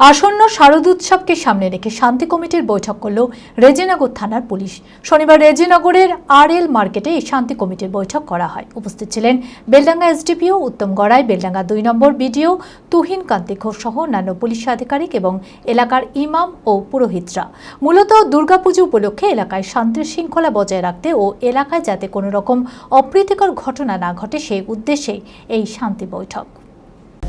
আসন্ন শারদোৎসবকে সামনে রেখে শান্তি কমিটির বৈঠক করল রেজিনগর থানার পুলিশ। শনিবার রেজিনগরের আর এল মার্কেটে এই শান্তি কমিটির বৈঠক করা হয়। উপস্থিত ছিলেন বেলডাঙ্গা এসডিপিও উত্তম গড়াই, বেলডাঙ্গা দুই নম্বর বিডিও তুহিন কান্তি ঘোষ সহ অন্যান্য পুলিশ আধিকারিক এবং এলাকার ইমাম ও পুরোহিতরা। মূলত দুর্গাপুজো উপলক্ষে এলাকায় শান্তির শৃঙ্খলা বজায় রাখতে ও এলাকায় যাতে কোনো রকম অপ্রীতিকর ঘটনা না ঘটে, সেই উদ্দেশ্যে এই শান্তি বৈঠক।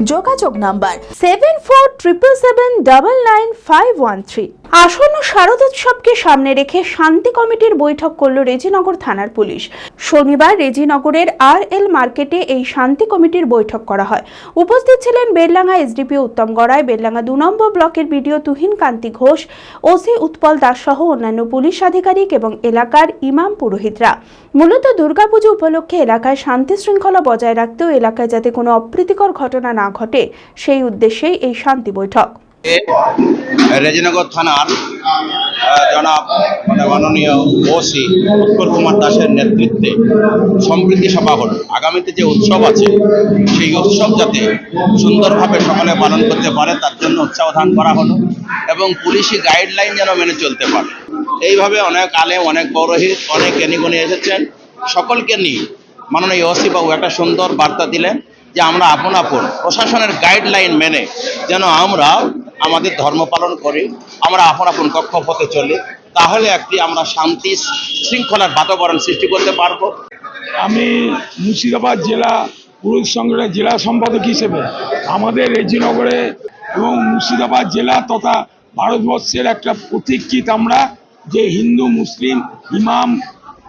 যোগাযোগ number seven four triple seven double nine five one three আসন্ন শারদোৎসবকে সামনে রেখে শান্তি কমিটির বৈঠক করল রেজিনগর থানার পুলিশ। শনিবার রেজিনগরের আর এল মার্কেটে এই শান্তি কমিটির বৈঠক করা হয়। উপস্থিত ছিলেন বেললাঙ্গা এসডিপি উত্তম গড়াই বেললাঙ্গা দু নম্বর ব্লকের বিডিও তুহিন কান্তি ঘোষ, ওসি উৎপল দাস সহ অন্যান্য পুলিশ আধিকারিক এবং এলাকার ইমাম পুরোহিতরা। মূলত দুর্গাপুজো উপলক্ষে এলাকায় শান্তি শৃঙ্খলা বজায় রাখতেও এলাকায় যাতে কোনো অপ্রীতিকর ঘটনা না ঘটে, সেই উদ্দেশ্যেই এই শান্তি বৈঠক। রেজিনগর থানার জনাব মানে মাননীয় ওসি উৎপল কুমার দাসের নেতৃত্বে সম্প্রীতি সভা হল। আগামীতে যে উৎসব আছে, সেই উৎসব যাতে সুন্দরভাবে সকলে পালন করতে পারে, তার জন্য উৎসাহধান করা হলো এবং পুলিশি গাইডলাইন যেন মেনে চলতে পারে। এইভাবে অনেক আলেম অনেক পৌরোহিত, অনেক জ্ঞানীগুণী এসেছেন। সকলকে নিয়ে মাননীয় ওসি বাবু একটা সুন্দর বার্তা দিলেন। যে আমরা আপন আপন প্রশাসনের গাইডলাইন মেনে যেন আমরা আমাদের ধর্ম পালন করি, আমরা আপন আপন কক্ষপথে চলি, তাহলে একটি আমরা শান্তি শৃঙ্খলার বাতাবরণ সৃষ্টি করতে পারব। আমি মুর্শিদাবাদ জেলা পুরুষ সংগঠনের জেলা সম্পাদক হিসেবে আমাদের রেজিনগরে এবং মুর্শিদাবাদ জেলা তথা ভারতবর্ষের একটা প্রতীক্ষিত আমরা যে হিন্দু, মুসলিম, ইমাম,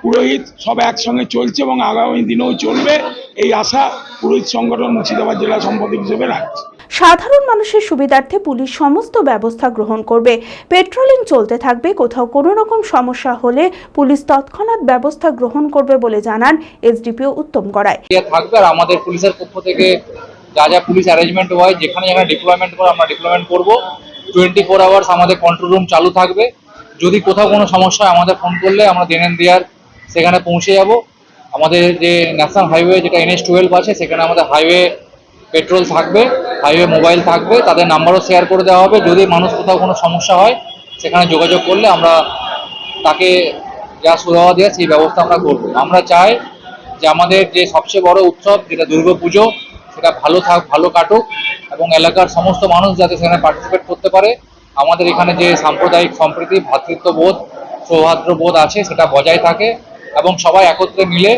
পুরোহিত সব একসঙ্গে চলছে এবং আগামী দিনেও চলবে। এই আশা পুরোহিত সংগঠন মুর্শিদাবাদ জেলা সম্পাদক হিসেবে রাখছে। সাধারণ মানুষের সুবিধার্থে পুলিশ সমস্ত ব্যবস্থা গ্রহণ করবে। পেট্রোলিং চলতে থাকবে কোথাও কোনো রকম সমস্যা হলে পুলিশ তৎক্ষণাৎ ব্যবস্থা গ্রহণ করবে বলে জানান এসডিপিও উত্তম গড়াই। ইয়ে থাকবে আর আমাদের পুলিশের পক্ষ থেকে যা যা পুলিশ অ্যারেঞ্জমেন্ট হয় যেখানে যেখানে ডিপ্লয়মেন্ট করে আমরা ডিপ্লয়মেন্ট করব। টোয়েন্টি ফোর আওয়ার্স আমাদের কন্ট্রোল রুম চালু থাকবে। যদি কোথাও কোনো সমস্যা হয় আমাদের ফোন করলে আমরা দেন এন্ড দেয়ার সেখানে পৌঁছে যাব। আমাদের যে ন্যাশনাল হাইওয়ে যেটা এনএস টুয়েলভ আছে, সেখানে আমাদের হাইওয়ে পেট্রোল থাকবে, হাইওয়ে মোবাইল থাকবে, তাদের নাম্বারও শেয়ার করে দেওয়া হবে। যদি মানুষ কোথাও কোনো সমস্যা হয়, সেখানে যোগাযোগ করলে আমরা তাকে যা সুবিধা দেওয়া সেই ব্যবস্থা আমরা করব। আমরা চাই যে আমাদের যে সবচেয়ে বড় উৎসব, যেটা দুর্গা পুজো, সেটা ভালো থাক, ভালো কাটুক এবং এলাকার সমস্ত মানুষ যাতে সেখানে পার্টিসিপেট করতে পারে। আমাদের এখানে যে সাম্প্রদায়িক সম্প্রীতি ভ্রাতৃত্ববোধ সৌহার্দ্যবোধ আছে, সেটা বজায় থাকে। এবং সবাই একত্রে মিলে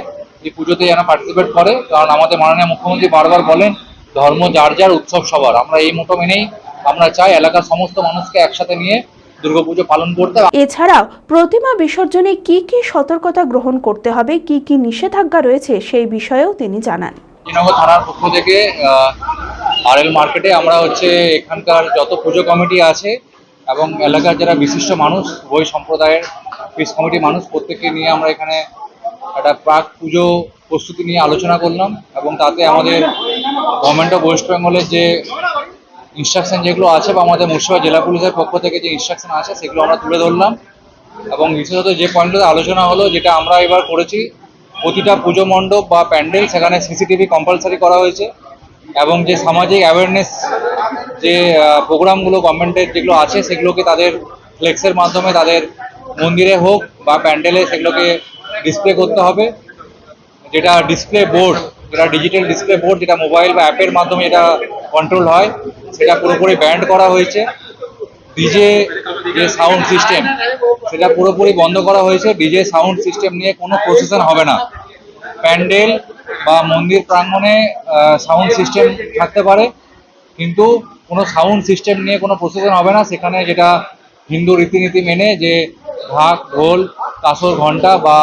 এই পুজোতে যেন পার্টিসিপেট করে কারণ আমাদের মাননীয় মুখ্যমন্ত্রী বারবার বলেন ধর্ম যার যার উৎসব সবার। আমরা এই মতো মেনেই আমরা চাই এলাকার সমস্ত মানুষকে একসাথে নিয়ে দুর্গাপুজো পালন করতে। এছাড়াও প্রতিমা বিসর্জনে কি কি সতর্কতা গ্রহণ করতে হবে কি কি নিষেধাজ্ঞা রয়েছে সেই বিষয়েও তিনি জানান। শ্রীনগর থানার পক্ষ থেকে আর এল মার্কেটে আমরা হচ্ছে এখানকার যত পুজো কমিটি আছে এবং এলাকার যারা বিশিষ্ট মানুষ ওই সম্প্রদায়ের পিস কমিটি মানুষ প্রত্যেককে নিয়ে আমরা এখানে একটা প্রাক পুজো প্রস্তুতি নিয়ে আলোচনা করলাম এবং তাতে আমাদের গভর্নমেন্ট অফ ওয়েস্ট বেঙ্গলের যে ইনস্ট্রাকশন যেগুলো আছে বা আমাদের মুর্শিদাবাদ জেলা পুলিশের পক্ষ থেকে যে ইনস্ট্রাকশন আছে সেগুলো আমরা তুলে ধরলাম এবং বিশেষত যে পয়েন্টটাতে আলোচনা হলো যেটা আমরা এবার করেছি, প্রতিটা পুজো মণ্ডপ বা প্যান্ডেল সেখানে সিসিটিভি কম্পালসারি করা হয়েছে এবং যে সামাজিক অ্যাওয়ারনেস যে প্রোগ্রামগুলো গভর্নমেন্টের যেগুলো আছে সেগুলোকে তাদের ফ্লেক্সের মাধ্যমে তাদের মন্দিরে হোক বা প্যান্ডেলে সেগুলোকে ডিসপ্লে করতে হবে। যেটা ডিসপ্লে বোর্ড যেটা ডিজিটাল ডিসপ্লে বোর্ড যেটা মোবাইল বা অ্যাপের মাধ্যমে এটা কন্ট্রোল হয়, সেটা পুরোপুরি ব্যান্ড করা হয়েছে। ডিজে যে সাউন্ড সিস্টেম সেটা পুরোপুরি বন্ধ করা হয়েছে। ডিজে সাউন্ড সিস্টেম নিয়ে কোনো প্রসেশন হবে না। প্যান্ডেল বা মন্দির প্রাঙ্গণে সাউন্ড সিস্টেম থাকতে পারে, কিন্তু কোনো সাউন্ড সিস্টেম নিয়ে কোনো প্রসেশন হবে না। সেখানে যেটা হিন্দু রীতিনীতি মেনে যে ঢাক ঢোল, কাসর ঘণ্টা বা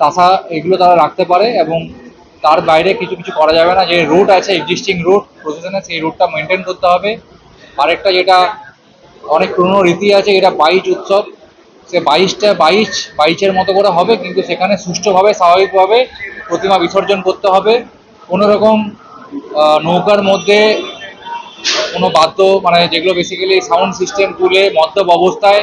তাসা এগুলো তারা রাখতে পারে এবং তার বাইরে কিছু কিছু করা যাবে না। যে রুট আছে এক্সিস্টিং রুট প্রসেসনে সেই রুটটা মেনটেন করতে হবে। আরেকটা যেটা অনেক পুরনো রীতি আছে, এটা বাইচ উৎসব। সে বাইশটা বাইশ বাইচের মতো করে হবে, কিন্তু সেখানে সুষ্ঠুভাবে, স্বাভাবিকভাবে প্রতিমা বিসর্জন করতে হবে। কোনো রকম নৌকার মধ্যে কোনো বাদ্য মানে যেগুলো বেসিক্যালি সাউন্ড সিস্টেম তুলে মদ্যপ অবস্থায়